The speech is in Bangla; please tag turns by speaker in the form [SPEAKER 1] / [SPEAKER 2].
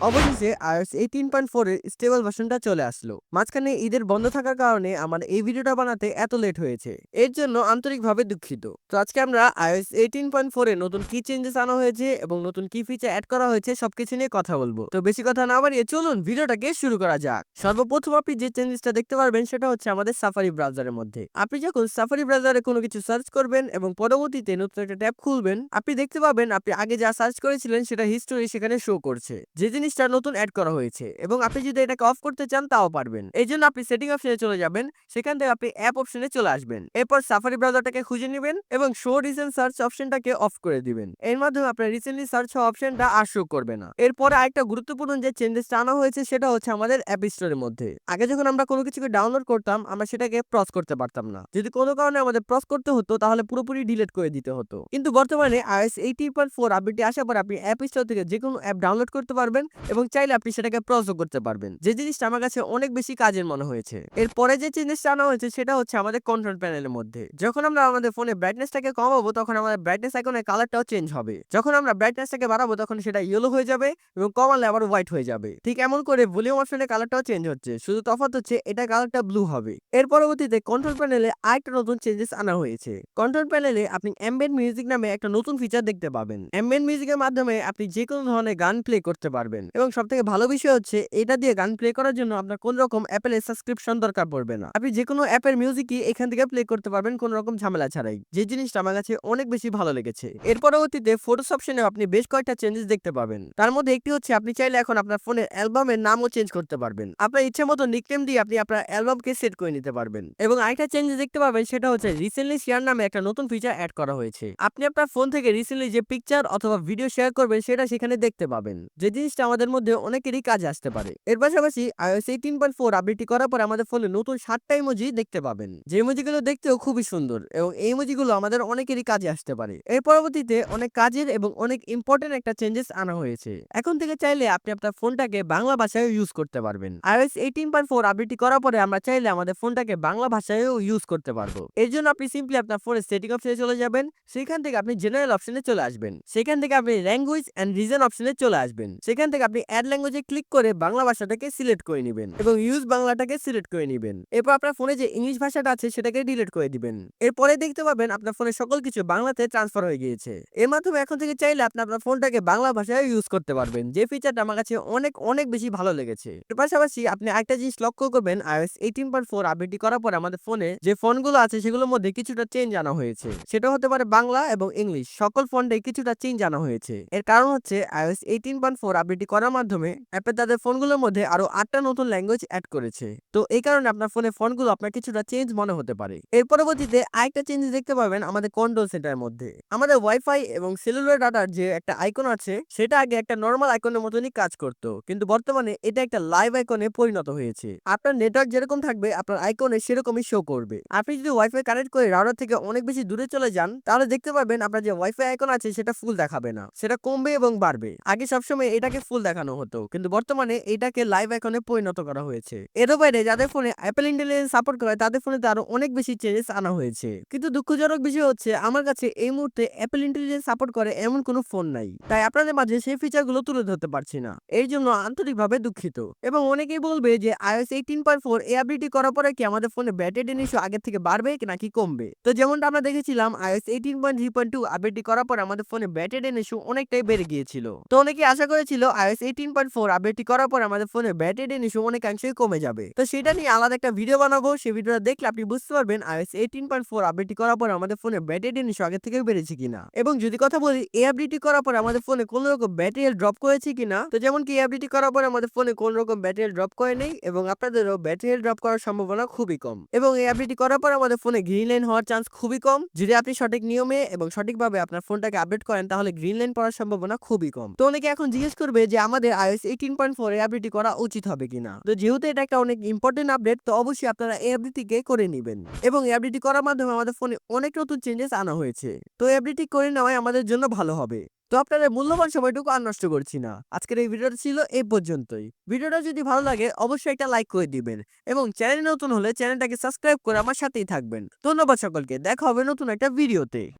[SPEAKER 1] অবশেষে iOS 18.4 এর স্টেবল ভার্সনটা চলে আসলো। মাঝখানে ঈদের বন্ধ থাকার কারণে আমার এই ভিডিওটা বানাতে এত লেট হয়েছে। এর জন্য আন্তরিকভাবে দুঃখিত। তো আজকে আমরা iOS 18.4 এ নতুন কি চেঞ্জেস আনা হয়েছে এবং নতুন কি ফিচার অ্যাড করা হয়েছে, সবকিছু নিয়ে কথা বলব। তো বেশি কথা না বাড়িয়ে চলুন ভিডিওটাকে শুরু করা যাক। সর্বপ্রথম আপনি যে চেঞ্জেসটা দেখতে পারবেন, সেটা হচ্ছে আমাদের সাফারি ব্রাউজারের মধ্যে। আপনি যখন সাফারি ব্রাউজারে কোনো কিছু সার্চ করবেন এবং পরবর্তীতে নতুন একটা ট্যাব খুলবেন, আপনি দেখতে পাবেন আপনি আগে যা সার্চ করেছিলেন, সেটা হিস্টোরি সেখানে শো করছে। যে জিনিসটা নতুন অ্যাড করা হয়েছে এবং আপনি যদি এটাকে অফ করতে চান, তাও পারবেন। এই জন্য আপনি সেটিং অপশনে চলে যাবেন, সেখান থেকে আপনি অ্যাপ অপশনে চলে আসবেন। এরপর সাফারি ব্রাউজারটাকে খুঁজে নেবেন এবং শো রিসেন্ট সার্চ অপশনটাকে অফ করে দিবেন। এর মাধ্যমে আপনার রিসেন্টলি সার্চ হওয়া অপশনটা আর শো করবে না। এরপরে আরেকটা গুরুত্বপূর্ণ যে চেঞ্জেসটা আনা হয়েছে, সেটা হচ্ছে আমাদের অ্যাপ স্টোরের মধ্যে। আগে যখন আমরা কোনো কিছুকে ডাউনলোড করতাম, আমরা সেটাকে প্রস করতে পারতাম না। যদি কোনো কারণে আমাদের প্রস করতে হতো, তাহলে পুরোপুরি ডিলিট করে দিতে হতো। কিন্তু বর্তমানে iOS 18.4 আপডেটটি আসার পর আপনি অ্যাপ স্টোর থেকে যে কোনো অ্যাপ ডাউনলোড করতে পারবেন। এবং চাইলে আপনি সেটাকে প্রসও করতে পারবেন। যে জিনিসটা আমার কাছে অনেক বেশি কাজের মনে হয়েছে। এরপরে যে জিনিসটা আনা হয়েছে সেটা হচ্ছে আমাদের কন্ট্রোল প্যানেলের মধ্যে। যখন আমরা আমাদের ফোনে ব্রাইটনেসটাকে কমাবো, তখন আমাদের ব্রাইটনেস আইকনের কালারটাও চেঞ্জ হবে। যখন আমরা ব্রাইটনেসটাকে বাড়াবো, তখন সেটা ইয়েলো হয়ে যাবে এবং কমালে আবার হোয়াইট হয়ে যাবে। ঠিক এমন করে ভলিউম অপশনের কালারটাও চেঞ্জ হচ্ছে। শুধু তফাৎ হচ্ছে, এটা কালারটা ব্লু হবে। এর পরবর্তীতে কন্ট্রোল প্যানেলে আরেকটা নতুন চেঞ্জেস আনা হয়েছে। কন্ট্রোল প্যানেলে আপনি অ্যাম্বিয়েন্ট মিউজিক নামে একটা নতুন ফিচার দেখতে পাবেন। অ্যাম্বিয়েন্ট মিউজিকের মাধ্যমে আপনি যে কোনো ধরনের গান প্লে করতে পারবেন। এবং সব থেকে ভালো বিষয় হচ্ছে, এটা দিয়ে গান প্লে করার জন্য আপনার কোন রকম অ্যাপেলের সাবস্ক্রিপশন দরকার পড়বে না। আপনি যে কোনো অ্যাপের মিউজিকই এখান থেকে প্লে করতে পারবেন কোন রকম ঝামেলা ছাড়াই। যে জিনিসটা আমার কাছে অনেক বেশি ভালো লেগেছে। এর পরবর্তীতে ফটোস অপশনে আপনি বেশ কয়েকটা চেঞ্জেস দেখতে পাবেন। তার মধ্যে একটি হচ্ছে, আপনি চাইলে এখন আপনার ফোনের অ্যালবামের নামও চেঞ্জ করতে পারবেন। আপনার ইচ্ছে মতো নিকনেম দিয়ে আপনি আপনার অ্যালবামকে সেট করে নিতে পারবেন। এবং আরেকটা চেঞ্জ দেখতে পাবেন, সেটা হচ্ছে রিসেন্টলি শেয়ার নামে একটা নতুন ফিচার অ্যাড করা হয়েছে। আপনি আপনার ফোন থেকে রিসেন্টলি যে পিকচার অথবা ভিডিও শেয়ার করবেন, সেটা সেখানে দেখতে পাবেন। যে জিনিসটা আমাদের মধ্যে অনেকেরই কাজে আসতে পারে। এর পাশাপাশি iOS 18.4 আপডেটটি করার পর আমাদের ফোনে নতুন সাতটা ইমোজি দেখতে পাবেন। যে ইমোজিগুলো দেখতেও খুবই সুন্দর এবং এই ইমোজিগুলো আমাদের অনেকেরই কাজে আসতে পারে। এর পরবর্তীতে অনেক কাজের এবং অনেক ইম্পর্টেন্ট একটা চেঞ্জেস আনা হয়েছে। এখন থেকে চাইলে আপনি আপনার ফোনটাকে বাংলা ভাষায় ইউজ করতে পারবেন। আইওএস এইটিন পয়েন্ট ফোর আপডেটটি করার পরে আমরা চাইলে আমাদের ফোনটাকে বাংলা ভাষায়ও ইউজ করতে পারব। এর জন্য আপনি সিম্পলি আপনার ফোনের সেটিং অপশনে চলে যাবেন। সেখান থেকে আপনি জেনারেল অপশনে চলে আসবেন। সেখান থেকে আপনি ল্যাঙ্গুয়েজ অ্যান্ড রিজন অপশনে চলে আসবেন। সেখান থেকে আপনি অ্যাড ল্যাঙ্গুয়েজে ক্লিক করে বাংলা ভাষাটাকে সিলেক্ট করে নেবেন এবং ইউজ বাংলাটাকে সিলেক্ট করে নেবেন। এরপর আপনার ফোনে যে ইংলিশ ভাষাটা আছে সেটাকে ডিলিট করে দিবেন। এরপরে দেখতে পাবেন আপনার ফোনে সকল কিছু বাংলাতে ট্রান্সফার হয়ে গিয়েছে। এর মাধ্যমে এখন থেকে চাইলে আপনি আপনার ফোনটাকে বাংলা ভাষায় ইউজ করতে পারবেন। যে ফিচারটা আমার কাছে অনেক অনেক বেশি ভালো লেগেছে। এর পাশাপাশি আপনি একটা জিনিস লক্ষ্য করবেন, iOS 18.4 আপডেটটি করার পর আমাদের ফোনে যে ফোনগুলো আছে সেগুলোর মধ্যে কিছুটা চেঞ্জ আনা হয়েছে। সেটা হতে পারে বাংলা এবং ইংলিশ সকল ফন্টে কিছুটা চেঞ্জ আনা হয়েছে। এর কারণ হচ্ছে iOS 18.4 আপডেটটি করার মাধ্যমে অ্যাপে তাদের ফোনগুলোর মধ্যে আরও আটটা নতুন ল্যাঙ্গুয়েজ অ্যাড করেছে। তো এই কারণে আপনার ফোনে ফোনগুলো আপনার কিছুটা চেঞ্জ মনে হতে পারে। এর পরবর্তীতে আরেকটা চেঞ্জ দেখতে পাবেন আমাদের কন্ট্রোল সেন্টারের মধ্যে। আমাদের ওয়াইফাই এবং সেলুলার ডাটার যে একটা আইকন আছে, সেটা আগে একটা নর্মাল আইকনের মতনই কাজ করত। কিন্তু বর্তমানে এটা একটা লাইভ আইকনে পরিণত হয়েছে। আপনার নেটওয়ার্ক যেরকম থাকবে, আপনার আইকনে সেরকমই শো করবে। আপনি যদি ওয়াইফাই কানেক্ট করে রাউটার থেকে অনেক বেশি দূরে চলে যান, তাহলে দেখতে পাবেন আপনার যে ওয়াইফাই আইকন আছে, সেটা ফুল দেখাবে না। সেটা কমবে এবং বাড়বে। আগে সবসময় এটাকে ফুল দেখানো হতো। কিন্তু বর্তমানে এটাকে লাইভ আইকনে পরিণত করা হয়েছে। এর বাইরে যাদের ফোনে অ্যাপেল ইন্টেলিজেন্স সাপোর্ট করে, তাদের ফোনে আরও অনেক বেশি চেঞ্জেস আনা হয়েছে। কিন্তু দুঃখজনক বিষয় হচ্ছে, আমার কাছে এই মুহূর্তে অ্যাপেল ইন্টেলিজেন্স সাপোর্ট করে এমন কোনো ফোন নাই। তাই আপনাদের মাঝে সেই ফিচারগুলো তুলে ধরতে পারছি না। এর জন্য আন্তরিকভাবে দুঃখিত। এবং অনেকেই বলবে যে, iOS 18.4 এই আপডেটটি করার পরে কি আমাদের ফোনে ব্যাটারি ইস্যু আগের থেকে বাড়বে নাকি কমবে? তো যেমনটা আমরা দেখেছিলাম, iOS 18.3.2 আপডেটটি করার পর আমাদের ফোনে ব্যাটারি ইস্যু অনেকটাই বেড়ে গিয়েছিল। তো অনেকে আশা করেছিল iOS 18.4 আপডেটটি করার পর আমাদের ফোনে ব্যাটারি ইস্যু অনেকাংশেই কমে যাবে। তো সেটা নিয়ে আলাদা একটা ভিডিও বানাবো। সেই ভিডিওটা দেখলে আপনি বুঝতে পারবেন iOS 18.4 আপডেটটি করার পর আমাদের ফোনে ব্যাটারি ইস্যু আগের থেকে বেড়েছে কিনা। এবং যদি কথা বলি এই আপডেটটি করার পর আমাদের ফোনে কোনো রকম ব্যাটারি ড্রপ করেছে কিনা, তো যেমন কি আপডেটটি করার পর আমাদের ফোনে কোনো রকম ব্যাটারি ড্রপ করে নেই এবং আপনাদেরও ব্যাটারি ড্রপ করার সম্ভাবনা খুবই কম। এবং এই আপডেটটি করার পর আমাদের ফোনে গ্রিন লাইন হওয়ার চান্স খুবই কম। যদি আপনি সঠিক নিয়মে এবং সঠিকভাবে আপনার ফোনটাকে আপডেট করেন, তাহলে গ্রিন লাইন পড়ার সম্ভাবনা খুবই কম। তো অনেকে এখন জিজ্ঞেস করবে যে আমাদের iOS 18.4 এর আপডেটটি করা উচিত হবে কিনা। তো যেহেতু এটা একটা অনেক ইম্পর্টেন্ট আপডেট তো অবশ্যই আপনারা এই আপডেটটিকে করে নেবেন। এবং এই আপডেটটি করার মাধ্যমে আমাদের ফোনে অনেক নতুন চেঞ্জেস আনা হয়েছে। তো এই আপডেটটি করে নেওয়াই আমাদের জন্য ভালো হবে। তো আপনাদের মূল্যবান সময়টুকু আর নষ্ট করছি না। আজকের এই ভিডিওটা ছিল এই পর্যন্তই। ভিডিওটা যদি ভালো লাগে, অবশ্যই একটা লাইক করে দিবেন। এবং চ্যানেল নতুন হলে চ্যানেলটাকে সাবস্ক্রাইব করে আমার সাথেই থাকবেন। ধন্যবাদ সকলকে। দেখা হবে নতুন একটা ভিডিওতে